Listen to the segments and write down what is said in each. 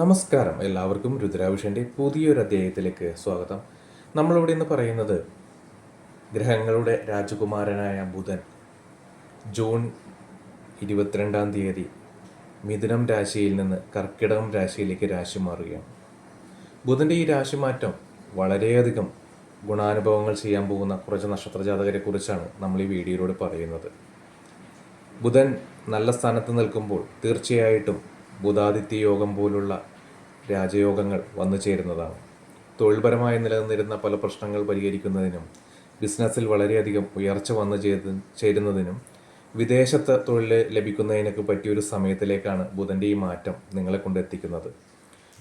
നമസ്കാരം. എല്ലാവർക്കും രുദ്രാഭിഷന്റെ പുതിയൊരു അധ്യായത്തിലേക്ക് സ്വാഗതം. നമ്മളിവിടെ ഇന്ന് പറയുന്നത് ഗ്രഹങ്ങളുടെ രാജകുമാരനായ ബുധൻ ജൂൺ ഇരുപത്തിരണ്ടാം തീയതി മിഥുനം രാശിയിൽ നിന്ന് കർക്കിടകം രാശിയിലേക്ക് രാശി മാറുകയാണ്. ബുധന്റെ ഈ രാശിമാറ്റം വളരെയധികം ഗുണാനുഭവങ്ങൾ ചെയ്യാൻ പോകുന്ന കുറച്ച് നക്ഷത്ര ജാതകരെ കുറിച്ചാണ് നമ്മൾ ഈ വീഡിയോയിലൂടെ പറയുന്നത്. ബുധൻ നല്ല സ്ഥാനത്ത് നിൽക്കുമ്പോൾ തീർച്ചയായിട്ടും ബുധാദിത്യ യോഗം പോലുള്ള രാജയോഗങ്ങൾ വന്നു ചേരുന്നതാണ്. തൊഴിൽപരമായി നിലനിന്നിരുന്ന പല പ്രശ്നങ്ങൾ പരിഹരിക്കുന്നതിനും ബിസിനസ്സിൽ വളരെയധികം ഉയർച്ച വന്നു ചേരുന്ന ചേരുന്നതിനും വിദേശത്ത് തൊഴിൽ ലഭിക്കുന്നതിനൊക്കെ പറ്റിയൊരു സമയത്തിലേക്കാണ് ബുധന്റെ ഈ മാറ്റം നിങ്ങളെ കൊണ്ടെത്തിക്കുന്നത്.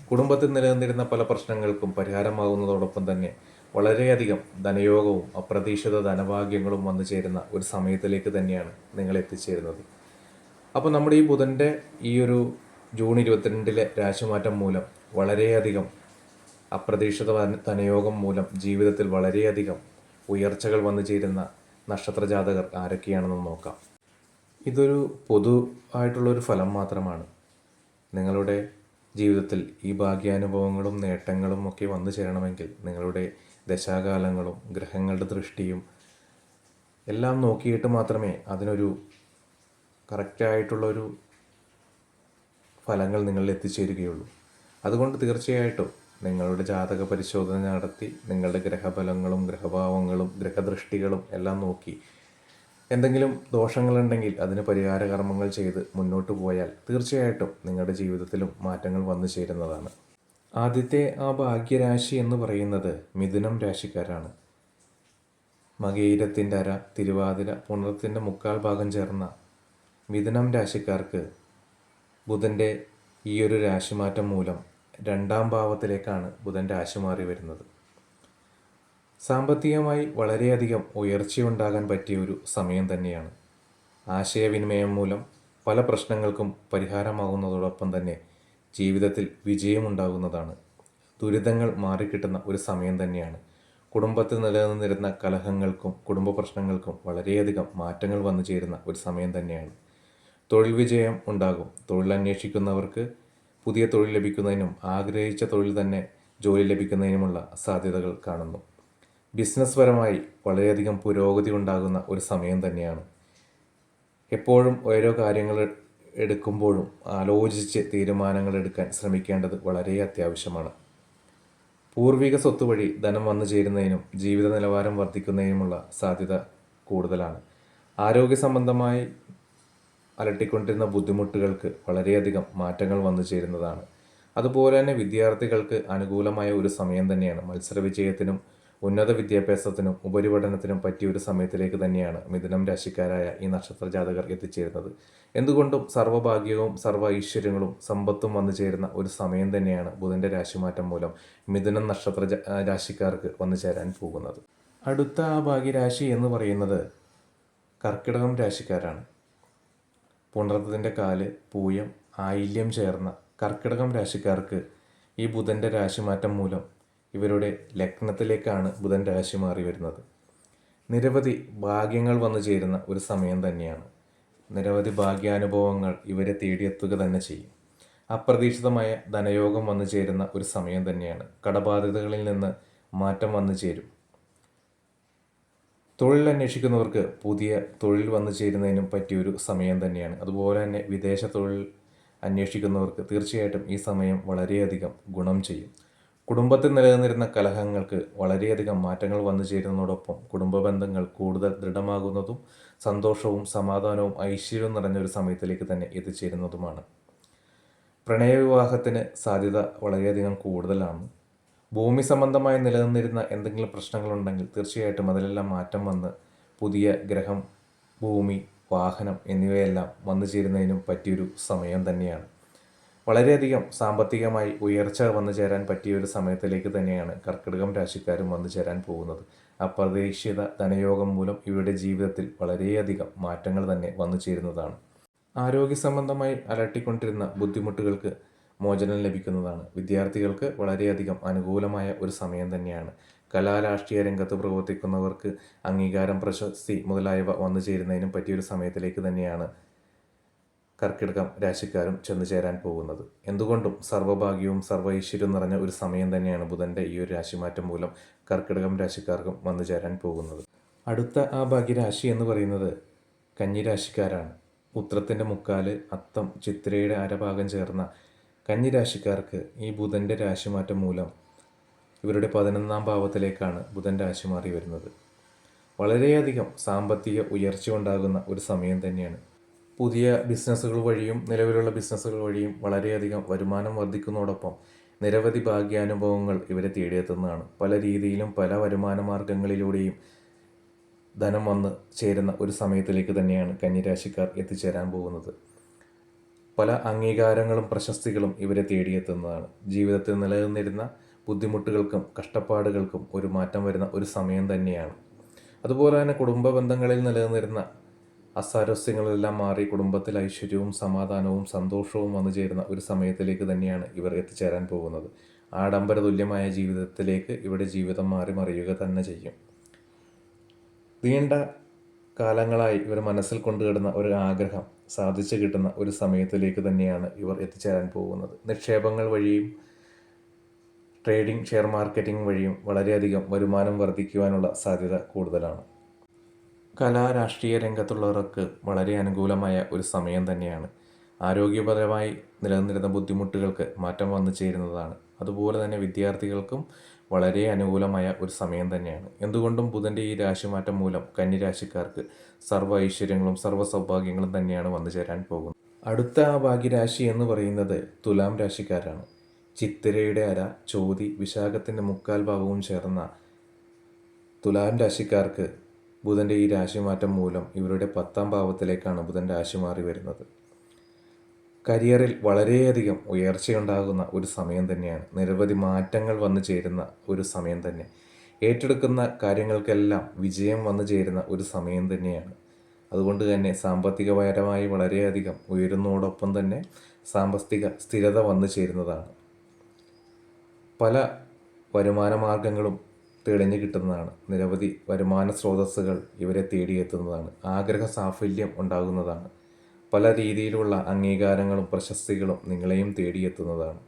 കുടുംബത്തിൽ നിലനിന്നിരുന്ന പല പ്രശ്നങ്ങൾക്കും പരിഹാരമാകുന്നതോടൊപ്പം തന്നെ വളരെയധികം ധനയോഗവും അപ്രതീക്ഷിത ധനഭാഗ്യങ്ങളും വന്നു ചേരുന്ന ഒരു സമയത്തിലേക്ക് തന്നെയാണ് നിങ്ങൾ എത്തിച്ചേരുന്നത്. അപ്പോൾ നമ്മുടെ ഈ ബുധന്റെ ഈ ഒരു ജൂൺ ഇരുപത്തിരണ്ടിലെ രാശിമാറ്റം മൂലം വളരെയധികം അപ്രതീക്ഷിത ധന- ധനയോഗം മൂലം ജീവിതത്തിൽ വളരെയധികം ഉയർച്ചകൾ വന്നു ചേരുന്ന നക്ഷത്ര ജാതകർ ആരൊക്കെയാണെന്ന് നോക്കാം. ഇതൊരു പൊതു ആയിട്ടുള്ളൊരു ഫലം മാത്രമാണ്. നിങ്ങളുടെ ജീവിതത്തിൽ ഈ ഭാഗ്യാനുഭവങ്ങളും നേട്ടങ്ങളും ഒക്കെ വന്നു ചേരണമെങ്കിൽ നിങ്ങളുടെ ദശാകാലങ്ങളും ഗ്രഹങ്ങളുടെ ദൃഷ്ടിയും എല്ലാം നോക്കിയിട്ട് മാത്രമേ അതിനൊരു കറക്റ്റായിട്ടുള്ളൊരു ഫലങ്ങൾ നിങ്ങളിൽ എത്തിച്ചേരുകയുള്ളൂ. അതുകൊണ്ട് തീർച്ചയായിട്ടും നിങ്ങളുടെ ജാതക പരിശോധന നടത്തി നിങ്ങളുടെ ഗ്രഹഫലങ്ങളും ഗ്രഹഭാവങ്ങളും ഗ്രഹദൃഷ്ടികളും എല്ലാം നോക്കി എന്തെങ്കിലും ദോഷങ്ങളുണ്ടെങ്കിൽ അതിന് പരിഹാര കർമ്മങ്ങൾ ചെയ്ത് മുന്നോട്ട് പോയാൽ തീർച്ചയായിട്ടും നിങ്ങളുടെ ജീവിതത്തിലും മാറ്റങ്ങൾ വന്നു ചേരുന്നതാണ്. ആദ്യത്തെ ആ ഭാഗ്യരാശി എന്ന് പറയുന്നത് മിഥുനം രാശിക്കാരാണ്. മകയിരത്തിന്റെ അര തിരുവാതിര പുണർത്തിന്റെ മുക്കാൽ ഭാഗം ചേർന്ന മിഥുനം രാശിക്കാർക്ക് ബുധന്റെ ഈ ഒരു രാശിമാറ്റം മൂലം രണ്ടാം ഭാവത്തിലേക്കാണ് ബുധൻ രാശി മാറി വരുന്നത്. സാമ്പത്തികമായി വളരെയധികം ഉയർച്ചയുണ്ടാകാൻ പറ്റിയ ഒരു സമയം തന്നെയാണ്. ആശയവിനിമയം മൂലം പല പ്രശ്നങ്ങൾക്കും പരിഹാരമാകുന്നതോടൊപ്പം തന്നെ ജീവിതത്തിൽ വിജയമുണ്ടാകുന്നതാണ്. ദുരിതങ്ങൾ മാറിക്കിട്ടുന്ന ഒരു സമയം തന്നെയാണ്. കുടുംബത്തിൽ നിലനിന്നിരുന്ന കലഹങ്ങൾക്കും കുടുംബ പ്രശ്നങ്ങൾക്കും വളരെയധികം മാറ്റങ്ങൾ വന്നു ചേരുന്ന ഒരു സമയം തന്നെയാണ്. തൊഴിൽ വിജയം ഉണ്ടാകും. തൊഴിൽ അന്വേഷിക്കുന്നവർക്ക് പുതിയ തൊഴിൽ ലഭിക്കുന്നതിനും ആഗ്രഹിച്ച തൊഴിൽ തന്നെ ജോലി ലഭിക്കുന്നതിനുമുള്ള സാധ്യതകൾ കാണുന്നു. ബിസിനസ് പരമായി വളരെയധികം പുരോഗതി ഉണ്ടാകുന്ന ഒരു സമയം തന്നെയാണ്. എപ്പോഴും ഓരോ കാര്യങ്ങൾ എടുക്കുമ്പോഴും ആലോചിച്ച് തീരുമാനങ്ങൾ എടുക്കാൻ ശ്രമിക്കേണ്ടത് വളരെ അത്യാവശ്യമാണ്. പൂർവിക സ്വത്ത് വഴി ധനം വന്നു ചേരുന്നതിനും ജീവിത നിലവാരം വർദ്ധിക്കുന്നതിനുമുള്ള സാധ്യത കൂടുതലാണ്. ആരോഗ്യ സംബന്ധമായി അലട്ടിക്കൊണ്ടിരുന്ന ബുദ്ധിമുട്ടുകൾക്ക് വളരെയധികം മാറ്റങ്ങൾ വന്നു ചേരുന്നതാണ്. അതുപോലെ തന്നെ വിദ്യാർത്ഥികൾക്ക് അനുകൂലമായ ഒരു സമയം തന്നെയാണ്. മത്സര വിജയത്തിനും ഉന്നത വിദ്യാഭ്യാസത്തിനും ഉപരിപഠനത്തിനും പറ്റിയ ഒരു സമയത്തിലേക്ക് തന്നെയാണ് മിഥുനം രാശിക്കാരായ ഈ നക്ഷത്ര ജാതകർ എത്തിച്ചേരുന്നത്. എന്തുകൊണ്ടും സർവഭാഗ്യവും സർവ ഐശ്വര്യങ്ങളും സമ്പത്തും വന്നു ചേരുന്ന ഒരു സമയം തന്നെയാണ് ബുധന്റെ രാശിമാറ്റം മൂലം മിഥുനം നക്ഷത്ര രാശിക്കാർക്ക് വന്നു ചേരാൻ പോകുന്നത്. അടുത്ത ആ ഭാഗ്യരാശി എന്ന് പറയുന്നത് കർക്കിടകം രാശിക്കാരാണ്. പുണർത്തതിന്റെ കാൽ പൂയം ആയില്യം ചേർന്ന കർക്കിടകം രാശിക്കാർക്ക് ഈ ബുധന്റെ രാശിമാറ്റം മൂലം ഇവരുടെ ലഗ്നത്തിലേക്കാണ് ബുധൻ രാശി മാറി വരുന്നത്. നിരവധി ഭാഗ്യങ്ങൾ വന്നു ചേരുന്ന ഒരു സമയം തന്നെയാണ്. നിരവധി ഭാഗ്യാനുഭവങ്ങൾ ഇവരെ തേടിയെത്തുക തന്നെ ചെയ്യും. അപ്രതീക്ഷിതമായ ധനയോഗം വന്നു ചേരുന്ന ഒരു സമയം തന്നെയാണ്. കടബാധ്യതകളിൽ നിന്ന് മാറ്റം വന്നു ചേരും. തൊഴിൽ അന്വേഷിക്കുന്നവർക്ക് പുതിയ തൊഴിൽ വന്നു ചേരുന്നതിനും പറ്റിയൊരു സമയം തന്നെയാണ്. അതുപോലെ തന്നെ വിദേശ തൊഴിൽ അന്വേഷിക്കുന്നവർക്ക് തീർച്ചയായിട്ടും ഈ സമയം വളരെയധികം ഗുണം ചെയ്യും. കുടുംബത്തിൽ നിലനിന്നിരുന്ന കലഹങ്ങൾക്ക് വളരെയധികം മാറ്റങ്ങൾ വന്നു ചേരുന്നതോടൊപ്പം കുടുംബ ബന്ധങ്ങൾ കൂടുതൽ ദൃഢമാകുന്നതും സന്തോഷവും സമാധാനവും ഐശ്വര്യവും നിറഞ്ഞൊരു സമയത്തിലേക്ക് തന്നെ എത്തിച്ചേരുന്നതുമാണ്. പ്രണയവിവാഹത്തിന് സാധ്യത വളരെയധികം കൂടുതലാണ്. ഭൂമി സംബന്ധമായി നിലനിന്നിരുന്ന എന്തെങ്കിലും പ്രശ്നങ്ങളുണ്ടെങ്കിൽ തീർച്ചയായിട്ടും അതിലെല്ലാം മാറ്റം വന്ന് പുതിയ ഗ്രഹം ഭൂമി വാഹനം എന്നിവയെല്ലാം വന്നു ചേരുന്നതിനും പറ്റിയൊരു സമയം തന്നെയാണ്. വളരെയധികം സാമ്പത്തികമായി ഉയർച്ച വന്നു ചേരാൻ പറ്റിയ ഒരു സമയത്തിലേക്ക് തന്നെയാണ് കർക്കിടകം രാശിക്കാരും വന്നു ചേരാൻ പോകുന്നത്. അപ്രതീക്ഷിത ധനയോഗം മൂലം ഇവരുടെ ജീവിതത്തിൽ വളരെയധികം മാറ്റങ്ങൾ തന്നെ വന്നു ചേരുന്നതാണ്. ആരോഗ്യ സംബന്ധമായി അലട്ടിക്കൊണ്ടിരുന്ന ബുദ്ധിമുട്ടുകൾക്ക് മോചനം ലഭിക്കുന്നതാണ്. വിദ്യാർത്ഥികൾക്ക് വളരെയധികം അനുകൂലമായ ഒരു സമയം തന്നെയാണ്. കലാരാഷ്ട്രീയ രംഗത്ത് പ്രവർത്തിക്കുന്നവർക്ക് അംഗീകാരം പ്രശസ്തി മുതലായവ വന്നു ചേരുന്നതിനും പറ്റിയൊരു സമയത്തിലേക്ക് തന്നെയാണ് കർക്കിടകം രാശിക്കാരും ചെന്നു ചേരാൻ പോകുന്നത്. എന്തുകൊണ്ടും സർവഭാഗ്യവും സർവ ഐശ്വര്യവും നിറഞ്ഞ ഒരു സമയം തന്നെയാണ് ബുധന്റെ ഈ ഒരു രാശിമാറ്റം മൂലം കർക്കിടകം രാശിക്കാർക്കും വന്നു ചേരാൻ പോകുന്നത്. അടുത്ത ആ ഭാഗ്യരാശി എന്ന് പറയുന്നത് കന്നിരാശിക്കാരാണ് ഉത്രത്തിന്റെ മുക്കാൽ അത്തം ചിത്രയുടെ അരഭാഗം ചേർന്ന കന്നിരാശിക്കാർക്ക് ഈ ബുധന്റെ രാശിമാറ്റം മൂലം ഇവരുടെ പതിനൊന്നാം ഭാവത്തിലേക്കാണ് ബുധൻ രാശി മാറി വരുന്നത്. വളരെയധികം സാമ്പത്തിക ഉയർച്ച ഉണ്ടാകുന്ന ഒരു സമയം തന്നെയാണ്. പുതിയ ബിസിനസ്സുകൾ വഴിയും നിലവിലുള്ള ബിസിനസ്സുകൾ വഴിയും വളരെയധികം വരുമാനം വർദ്ധിക്കുന്നതോടൊപ്പം നിരവധി ഭാഗ്യാനുഭവങ്ങൾ ഇവരെ തേടിയെത്തുന്നതാണ്. പല രീതിയിലും പല വരുമാന മാർഗങ്ങളിലൂടെയും ധനം വന്ന് ചേരുന്ന ഒരു സമയത്തിലേക്ക് തന്നെയാണ് കന്നിരാശിക്കാർ എത്തിച്ചേരാൻ പോകുന്നത്. പല അംഗീകാരങ്ങളും പ്രശസ്തികളും ഇവരെ തേടിയെത്തുന്നതാണ്. ജീവിതത്തിൽ നിലനിന്നിരുന്ന ബുദ്ധിമുട്ടുകൾക്കും കഷ്ടപ്പാടുകൾക്കും ഒരു മാറ്റം വരുന്ന ഒരു സമയം തന്നെയാണ്. അതുപോലെ തന്നെ കുടുംബ ബന്ധങ്ങളിൽ നിലനിന്നിരുന്ന അസാരസ്യങ്ങളെല്ലാം മാറി കുടുംബത്തിൽ ഐശ്വര്യവും സമാധാനവും സന്തോഷവും വന്നു ചേരുന്ന ഒരു സമയത്തിലേക്ക് തന്നെയാണ് ഇവർ എത്തിച്ചേരാൻ പോകുന്നത്. ആഡംബര തുല്യമായ ജീവിതത്തിലേക്ക് ഇവിടെ ജീവിതം മാറി മറിയുക തന്നെ ചെയ്യും. നീണ്ട കാലങ്ങളായി ഇവർ മനസ്സിൽ കൊണ്ടുകിടുന്ന ഒരു ആഗ്രഹം സാധിച്ചു കിട്ടുന്ന ഒരു സമയത്തിലേക്ക് തന്നെയാണ് ഇവർ എത്തിച്ചേരാൻ പോകുന്നത്. നിക്ഷേപങ്ങൾ വഴിയും ട്രേഡിംഗ് ഷെയർ മാർക്കറ്റിംഗ് വഴിയും വളരെയധികം വരുമാനം വർദ്ധിക്കുവാനുള്ള സാധ്യത കൂടുതലാണ്. കലാ രാഷ്ട്രീയ രംഗത്തുള്ളവർക്ക് വളരെ അനുകൂലമായ ഒരു സമയം തന്നെയാണ്. ആരോഗ്യപരമായി നിലനിന്നിരുന്ന ബുദ്ധിമുട്ടുകൾക്ക് മാറ്റം വന്നു ചേരുന്നതാണ്. അതുപോലെ തന്നെ വിദ്യാർത്ഥികൾക്കും വളരെ അനുകൂലമായ ഒരു സമയം തന്നെയാണ്. എന്തുകൊണ്ടും ബുധന്റെ ഈ രാശിമാറ്റം മൂലം കന്നിരാശിക്കാർക്ക് സർവ ഐശ്വര്യങ്ങളും സർവ സൗഭാഗ്യങ്ങളും തന്നെയാണ് വന്നു ചേരാൻ പോകുന്നത്. അടുത്ത ആ ഭാഗ്യരാശി എന്ന് പറയുന്നത് തുലാം രാശിക്കാരാണ്. ചിത്തിരയുടെ അര ചോതി വിശാഖത്തിന്റെ മുക്കാൽ ഭാഗവും ചേർന്ന തുലാം രാശിക്കാർക്ക് ബുധന്റെ ഈ രാശിമാറ്റം മൂലം ഇവരുടെ പത്താം ഭാവത്തിലേക്കാണ് ബുധൻ രാശി മാറി വരുന്നത്. കരിയറിൽ വളരെയധികം ഉയർച്ചയുണ്ടാകുന്ന ഒരു സമയം തന്നെയാണ്. നിരവധി മാറ്റങ്ങൾ വന്നു ചേരുന്ന ഒരു സമയം തന്നെ. ഏറ്റെടുക്കുന്ന കാര്യങ്ങൾക്കെല്ലാം വിജയം വന്നു ചേരുന്ന ഒരു സമയം തന്നെയാണ്. അതുകൊണ്ട് തന്നെ സാമ്പത്തികപരമായി വളരെയധികം ഉയരുന്നതോടൊപ്പം തന്നെ സാമ്പത്തിക സ്ഥിരത വന്നു ചേരുന്നതാണ്. പല വരുമാന മാർഗങ്ങളും തെളിഞ്ഞു കിട്ടുന്നതാണ്. നിരവധി വരുമാന സ്രോതസ്സുകൾ ഇവരെ തേടിയെത്തുന്നതാണ്. ആഗ്രഹ സാഫല്യം ഉണ്ടാകുന്നതാണ്. പല രീതിയിലുള്ള അംഗീകാരങ്ങളും പ്രശസ്തികളും നിങ്ങളെയും തേടിയെത്തുന്നതാണ്.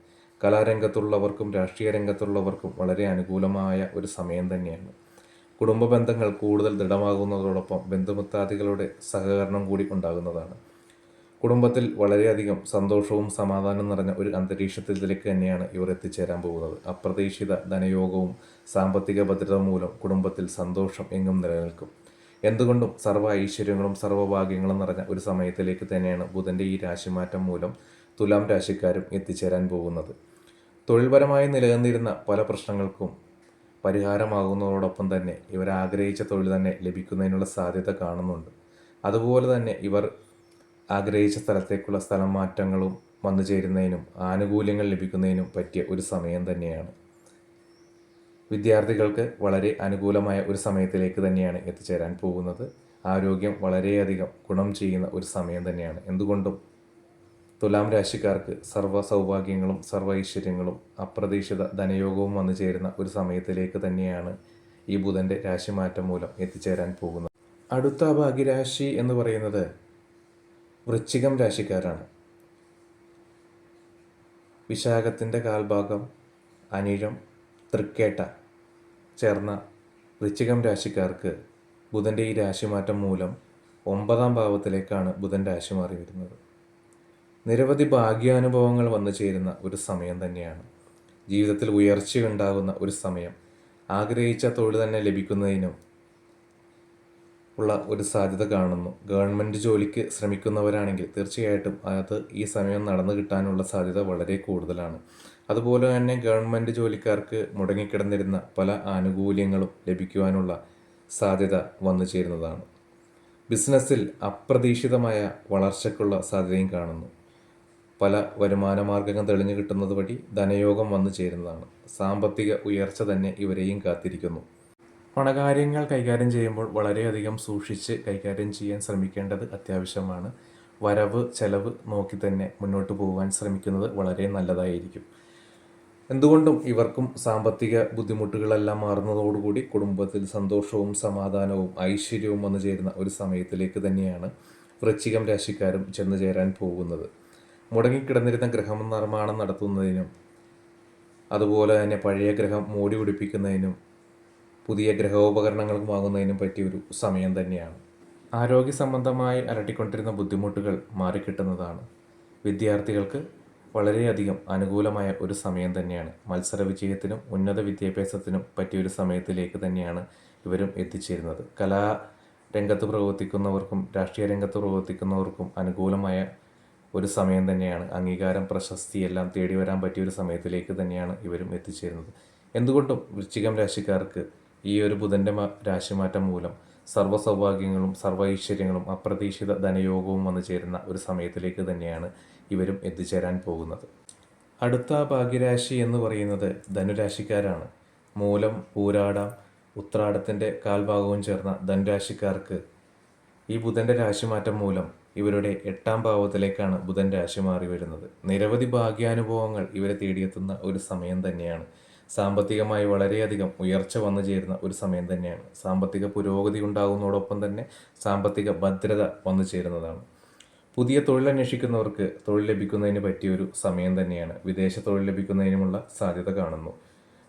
കലാരംഗത്തുള്ളവർക്കും രാഷ്ട്രീയ രംഗത്തുള്ളവർക്കും വളരെ അനുകൂലമായ ഒരു സമയം തന്നെയാണ്. കുടുംബ ബന്ധങ്ങൾ കൂടുതൽ ദൃഢമാകുന്നതോടൊപ്പം ബന്ധുമുത്താദികളുടെ സഹകരണം കൂടി ഉണ്ടാകുന്നതാണ്. കുടുംബത്തിൽ വളരെയധികം സന്തോഷവും സമാധാനവും നിറഞ്ഞ ഒരു അന്തരീക്ഷത്തിലേക്ക് തന്നെയാണ് ഇവർ എത്തിച്ചേരാൻ പോകുന്നത്. അപ്രതീക്ഷിത ധനയോഗവും സാമ്പത്തിക ഭദ്രത മൂലം കുടുംബത്തിൽ സന്തോഷം എങ്ങും നിലനിൽക്കും. എന്തുകൊണ്ടും സർവ ഐശ്വര്യങ്ങളും സർവഭാഗ്യങ്ങളും നിറഞ്ഞ ഒരു സമയത്തിലേക്ക് തന്നെയാണ് ബുധന്റെ ഈ രാശിമാറ്റം മൂലം തുലാം രാശിക്കാരും എത്തിച്ചേരാൻ പോകുന്നത്. തൊഴിൽപരമായി നിലനിന്നിരുന്ന പല പ്രശ്നങ്ങൾക്കും പരിഹാരമാകുന്നതോടൊപ്പം തന്നെ ഇവർ ആഗ്രഹിച്ച തൊഴിൽ തന്നെ ലഭിക്കുന്നതിനുള്ള സാധ്യത കാണുന്നുണ്ട്. അതുപോലെ തന്നെ ഇവർ ആഗ്രഹിച്ച സ്ഥലത്തേക്കുള്ള സ്ഥലം മാറ്റങ്ങളും വന്നു ചേരുന്നതിനും ആനുകൂല്യങ്ങൾ ലഭിക്കുന്നതിനും പറ്റിയ ഒരു സമയം തന്നെയാണ്. വിദ്യാർത്ഥികൾക്ക് വളരെ അനുകൂലമായ ഒരു സമയത്തിലേക്ക് തന്നെയാണ് എത്തിച്ചേരാൻ പോകുന്നത്. ആരോഗ്യം വളരെയധികം ഗുണം ചെയ്യുന്ന ഒരു സമയം തന്നെയാണ്. എന്തുകൊണ്ടും തുലാം രാശിക്കാർക്ക് സർവ സൗഭാഗ്യങ്ങളും സർവ ഐശ്വര്യങ്ങളും അപ്രതീക്ഷിത ധനയോഗവും വന്നു ചേരുന്ന ഒരു സമയത്തിലേക്ക് തന്നെയാണ് ഈ ബുധന്റെ രാശിമാറ്റം മൂലം എത്തിച്ചേരാൻ പോകുന്നത്. അടുത്ത ഭാഗ്യരാശി എന്ന് പറയുന്നത് വൃശ്ചികം രാശിക്കാരാണ്. വിശാഖത്തിന്റെ കാൽഭാഗം അനിഴം തൃക്കേട്ട ചേർന്ന വൃശ്ചികം രാശിക്കാർക്ക് ബുധന്റെ ഈ രാശിമാറ്റം മൂലം ഒമ്പതാം ഭാവത്തിലേക്കാണ് ബുധൻ രാശി മാറി വരുന്നത്. നിരവധി ഭാഗ്യാനുഭവങ്ങൾ വന്നു ചേരുന്ന ഒരു സമയം തന്നെയാണ്. ജീവിതത്തിൽ ഉയർച്ച ഉണ്ടാകുന്ന ഒരു സമയം. ആഗ്രഹിച്ച തൊഴിൽ തന്നെ ലഭിക്കുന്നതിനും ഉള്ള ഒരു സാധ്യത കാണുന്നു. ഗവൺമെന്റ് ജോലിക്ക് ശ്രമിക്കുന്നവരാണെങ്കിൽ തീർച്ചയായിട്ടും അത് ഈ സമയം നടന്നു കിട്ടാനുള്ള സാധ്യത വളരെ കൂടുതലാണ്. അതുപോലെ തന്നെ ഗവൺമെന്റ് ജോലിക്കാർക്ക് മുടങ്ങിക്കിടന്നിരുന്ന പല ആനുകൂല്യങ്ങളും ലഭിക്കുവാനുള്ള സാധ്യത വന്നു ചേരുന്നതാണ്. ബിസിനസ്സിൽ അപ്രതീക്ഷിതമായ വളർച്ചയ്ക്കുള്ള സാധ്യതയും കാണുന്നു. പല വരുമാന മാർഗങ്ങൾ തെളിഞ്ഞു കിട്ടുന്നത് വഴി ധനയോഗം വന്നു ചേരുന്നതാണ്. സാമ്പത്തിക ഉയർച്ച തന്നെ ഇവരെയും കാത്തിരിക്കുന്നു. പണകാര്യങ്ങൾ കൈകാര്യം ചെയ്യുമ്പോൾ വളരെയധികം സൂക്ഷിച്ച് കൈകാര്യം ചെയ്യാൻ ശ്രമിക്കേണ്ടത് അത്യാവശ്യമാണ്. വരവ് ചെലവ് നോക്കി തന്നെ മുന്നോട്ട് പോകാൻ ശ്രമിക്കുന്നത് വളരെ നല്ലതായിരിക്കും. എന്തുകൊണ്ടും ഇവർക്കും സാമ്പത്തിക ബുദ്ധിമുട്ടുകളെല്ലാം മാറുന്നതോടുകൂടി കുടുംബത്തിൽ സന്തോഷവും സമാധാനവും ഐശ്വര്യവും വന്നു ചേരുന്ന ഒരു സമയത്തിലേക്ക് തന്നെയാണ് വൃശ്ചികം രാശിക്കാരും ചെന്നു ചേരാൻ പോകുന്നത്. മുടങ്ങിക്കിടന്നിരുന്ന ഗൃഹനിർമ്മാണം നടത്തുന്നതിനും അതുപോലെ തന്നെ പഴയ ഗ്രഹം മോടി പിടിപ്പിക്കുന്നതിനും പുതിയ ഗ്രഹോപകരണങ്ങൾ വാങ്ങുന്നതിനും പറ്റിയ ഒരു സമയം തന്നെയാണ്. ആരോഗ്യ സംബന്ധമായി അലട്ടിക്കൊണ്ടിരുന്ന ബുദ്ധിമുട്ടുകൾ മാറിക്കിട്ടുന്നതാണ്. വിദ്യാർത്ഥികൾക്ക് വളരെയധികം അനുകൂലമായ ഒരു സമയം തന്നെയാണ്. മത്സര വിജയത്തിനും ഉന്നത വിദ്യാഭ്യാസത്തിനും പറ്റിയൊരു സമയത്തിലേക്ക് തന്നെയാണ് ഇവരും എത്തിച്ചേരുന്നത്. കലാ രംഗത്ത് പ്രവർത്തിക്കുന്നവർക്കും രാഷ്ട്രീയ രംഗത്ത് പ്രവർത്തിക്കുന്നവർക്കും അനുകൂലമായ ഒരു സമയം തന്നെയാണ്. അംഗീകാരം പ്രശസ്തി എല്ലാം തേടി വരാൻ പറ്റിയ ഒരു സമയത്തിലേക്ക് തന്നെയാണ് ഇവരും എത്തിച്ചേരുന്നത്. എന്തുകൊണ്ടും വൃശ്ചികം രാശിക്കാർക്ക് ഈ ഒരു ബുധന്റെ രാശിമാറ്റം മൂലം സർവ സൗഭാഗ്യങ്ങളും സർവ ഐശ്വര്യങ്ങളും അപ്രതീക്ഷിത ധനയോഗവും വന്നു ചേരുന്ന ഒരു സമയത്തിലേക്ക് തന്നെയാണ് ഇവരും എത്തിച്ചേരാൻ പോകുന്നത്. അടുത്ത ഭാഗ്യരാശി എന്ന് പറയുന്നത് ധനുരാശിക്കാരാണ്. മൂലം പൂരാടം ഉത്രാടത്തിന്റെ കാൽഭാഗവും ചേർന്ന ധനുരാശിക്കാർക്ക് ഈ ബുധന്റെ രാശിമാറ്റം മൂലം ഇവരുടെ എട്ടാം ഭാവത്തിലേക്കാണ് ബുധൻ രാശി മാറി വരുന്നത്. നിരവധി ഭാഗ്യാനുഭവങ്ങൾ ഇവരെ തേടിയെത്തുന്ന ഒരു സമയം തന്നെയാണ്. സാമ്പത്തികമായി വളരെയധികം ഉയർച്ച വന്നു ചേരുന്ന ഒരു സമയം തന്നെയാണ്. സാമ്പത്തിക പുരോഗതി ഉണ്ടാകുന്നതോടൊപ്പം തന്നെ സാമ്പത്തിക ഭദ്രത വന്നു ചേരുന്നതാണ്. പുതിയ തൊഴിൽ അന്വേഷിക്കുന്നവർക്ക് തൊഴിൽ ലഭിക്കുന്നതിന് പറ്റിയൊരു സമയം തന്നെയാണ് വിദേശ തൊഴിൽ ലഭിക്കുന്നതിനുമുള്ള സാധ്യത കാണുന്നു.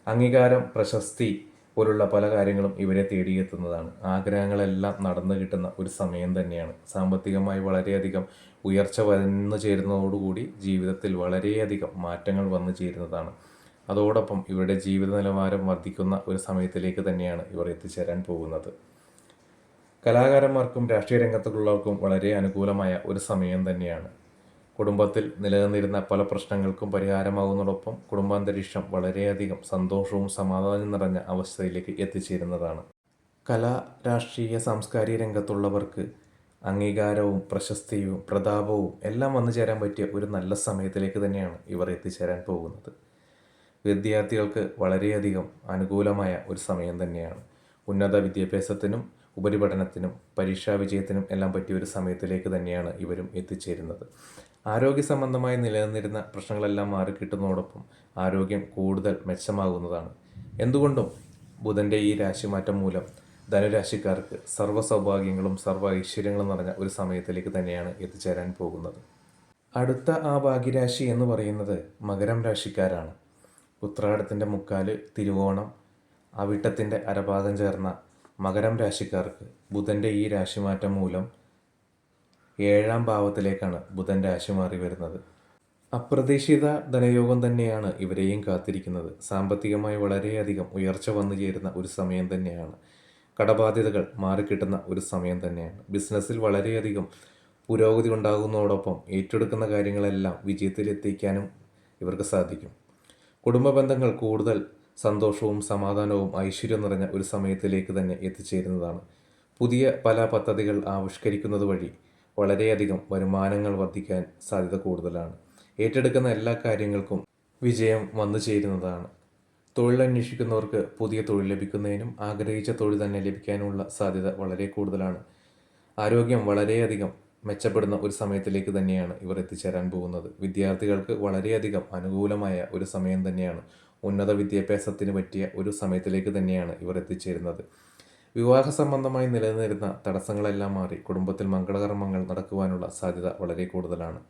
അംഗീകാരം പ്രശസ്തി പോലുള്ള പല കാര്യങ്ങളും ഇവരെ തേടിയെത്തുന്നതാണ്. ആഗ്രഹങ്ങളെല്ലാം നടന്നു കിട്ടുന്ന ഒരു സമയം തന്നെയാണ്. സാമ്പത്തികമായി വളരെയധികം ഉയർച്ച വന്നു ചേരുന്നതോടുകൂടി ജീവിതത്തിൽ വളരെയധികം മാറ്റങ്ങൾ വന്നു ചേരുന്നതാണ്. അതോടൊപ്പം ഇവരുടെ ജീവിത നിലവാരം വർദ്ധിക്കുന്ന ഒരു സമയത്തിലേക്ക് തന്നെയാണ് ഇവർ എത്തിച്ചേരാൻ പോകുന്നത്. കലാകാരന്മാർക്കും രാഷ്ട്രീയ രംഗത്തുള്ളവർക്കും വളരെ അനുകൂലമായ ഒരു സമയം തന്നെയാണ്. കുടുംബത്തിൽ നിലനിന്നിരുന്ന പല പ്രശ്നങ്ങൾക്കും പരിഹാരമാകുന്നതോടൊപ്പം കുടുംബാന്തരീക്ഷം വളരെയധികം സന്തോഷവും സമാധാനവും നിറഞ്ഞ അവസ്ഥയിലേക്ക് എത്തിച്ചേരുന്നതാണ്. കലാ രാഷ്ട്രീയ സാംസ്കാരിക രംഗത്തുള്ളവർക്ക് അംഗീകാരവും പ്രശസ്തിയും പ്രതാപവും എല്ലാം വന്നു ചേരാൻ പറ്റിയ ഒരു നല്ല സമയത്തിലേക്ക് തന്നെയാണ് ഇവർ എത്തിച്ചേരാൻ പോകുന്നത്. വിദ്യാർത്ഥികൾക്ക് വളരെയധികം അനുകൂലമായ ഒരു സമയം തന്നെയാണ്. ഉന്നത വിദ്യാഭ്യാസത്തിനും ഉപരിപഠനത്തിനും പരീക്ഷാ വിജയത്തിനും എല്ലാം പറ്റിയ ഒരു സമയത്തിലേക്ക് തന്നെയാണ് ഇവരും എത്തിച്ചേരുന്നത്. ആരോഗ്യ സംബന്ധമായി നിലനിന്നിരുന്ന പ്രശ്നങ്ങളെല്ലാം മാറിക്കിട്ടുന്നതോടൊപ്പം ആരോഗ്യം കൂടുതൽ മെച്ചമാകുന്നതാണ്. എന്തുകൊണ്ടും ബുധന്റെ ഈ രാശിമാറ്റം മൂലം ധനുരാശിക്കാർക്ക് സർവ സൗഭാഗ്യങ്ങളും സർവ ഐശ്വര്യങ്ങളും നിറഞ്ഞ ഒരു സമയത്തിലേക്ക് തന്നെയാണ് എത്തിച്ചേരാൻ പോകുന്നത്. അടുത്ത ആ ഭാഗ്യരാശി എന്ന് പറയുന്നത് മകരം രാശിക്കാരാണ്. ഉത്രാടത്തിന്റെ മുക്കാൽ തിരുവോണം അവിട്ടത്തിന്റെ അരഭാഗം ചേർന്ന മകരം രാശിക്കാർക്ക് ബുധന്റെ ഈ രാശിമാറ്റം മൂലം ഏഴാം ഭാവത്തിലേക്കാണ് ബുധൻ രാശി മാറി വരുന്നത്. അപ്രതീക്ഷിത ധനയോഗം തന്നെയാണ് ഇവരെയും കാത്തിരിക്കുന്നത്. സാമ്പത്തികമായി വളരെയധികം ഉയർച്ച വന്നു ചേരുന്ന ഒരു സമയം തന്നെയാണ്. കടബാധ്യതകൾ മാറിക്കിട്ടുന്ന ഒരു സമയം തന്നെയാണ്. ബിസിനസ്സിൽ വളരെയധികം പുരോഗതി ഉണ്ടാകുന്നതോടൊപ്പം ഏറ്റെടുക്കുന്ന കാര്യങ്ങളെല്ലാം വിജയത്തിലെത്തിക്കാനും ഇവർക്ക് സാധിക്കും. കുടുംബ ബന്ധങ്ങൾ കൂടുതൽ സന്തോഷവും സമാധാനവും ഐശ്വര്യം നിറഞ്ഞ ഒരു സമയത്തിലേക്ക് തന്നെ എത്തിച്ചേരുന്നതാണ്. പുതിയ പല പദ്ധതികൾ ആവിഷ്കരിക്കുന്നത് വഴി വളരെയധികം വരുമാനങ്ങൾ വർദ്ധിക്കാൻ സാധ്യത കൂടുതലാണ്. ഏറ്റെടുക്കുന്ന എല്ലാ കാര്യങ്ങൾക്കും വിജയം വന്നു ചേരുന്നതാണ്. തൊഴിൽ അന്വേഷിക്കുന്നവർക്ക് പുതിയ തൊഴിൽ ലഭിക്കുന്നതിനും ആഗ്രഹിച്ച തൊഴിൽ തന്നെ ലഭിക്കാനുമുള്ള സാധ്യത വളരെ കൂടുതലാണ്. ആരോഗ്യം വളരെയധികം മെച്ചപ്പെടുന്ന ഒരു സമയത്തിലേക്ക് തന്നെയാണ് ഇവർ എത്തിച്ചേരാൻ പോകുന്നത്. വിദ്യാർത്ഥികൾക്ക് വളരെയധികം അനുകൂലമായ ഒരു സമയം തന്നെയാണ് ഉന്നത വിദ്യാഭ്യാസത്തിന് പറ്റിയ ഒരു സമയത്തിലേക്ക് തന്നെയാണ് ഇവർ എത്തിച്ചേരുന്നത്. വിവാഹ സംബന്ധമായി നിലനിന്നിരുന്ന തടസ്സങ്ങളെല്ലാം മാറി കുടുംബത്തിൽ മംഗളകർമ്മങ്ങൾ നടക്കുവാനുള്ള സാധ്യത വളരെ കൂടുതലാണ്.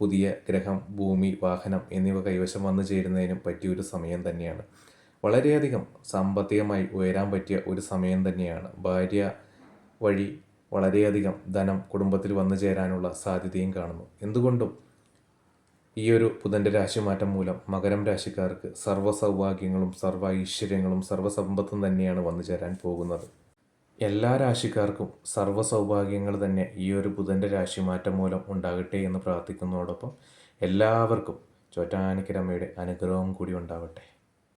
പുതിയ ഗ്രഹം ഭൂമി വാഹനം എന്നിവ കൈവശം വന്നു ചേരുന്നതിനും പറ്റിയൊരു സമയം തന്നെയാണ്. വളരെയധികം സാമ്പത്തികമായി ഉയരാൻ പറ്റിയ ഒരു സമയം തന്നെയാണ്. ഭാര്യ വഴി വളരെയധികം ധനം കുടുംബത്തിൽ വന്നു ചേരാനുള്ള സാധ്യതയും കാണുന്നു. എന്തുകൊണ്ടും ഈ ഒരു ബുധന്റെ രാശിമാറ്റം മൂലം മകരം രാശിക്കാർക്ക് സർവ സൗഭാഗ്യങ്ങളും സർവ ഐശ്വര്യങ്ങളും സർവസമ്പത്തും തന്നെയാണ് വന്നു ചേരാൻ പോകുന്നത്. എല്ലാ രാശിക്കാർക്കും സർവ സൗഭാഗ്യങ്ങൾ തന്നെ ഈ ഒരു ബുധന്റെ രാശിമാറ്റം മൂലം ഉണ്ടാകട്ടെ എന്ന് പ്രാർത്ഥിക്കുന്നതോടൊപ്പം എല്ലാവർക്കും ചോറ്റാനിക്കരമ്മയുടെ അനുഗ്രഹവും കൂടി ഉണ്ടാവട്ടെ.